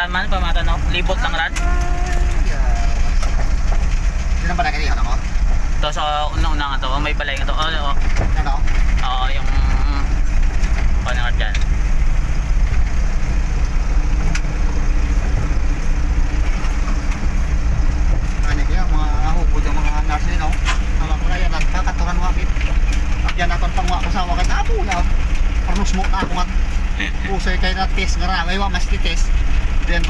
ran man, pamata no? Libot ng ran. Hindi na ba na kayo ako? To sa una-una nga to, oh, may balay nga to. Oh, oh, Ano? Oo, yung panangat dyan. Ano kaya mga hukod yung mga nurse no? Mga yan, nagkakaturan mo akit. At yan naton pangwa ko sa wakat. Apo na. Parang smoke na ako nga. Pusay kayo na test nga ra. May mas test.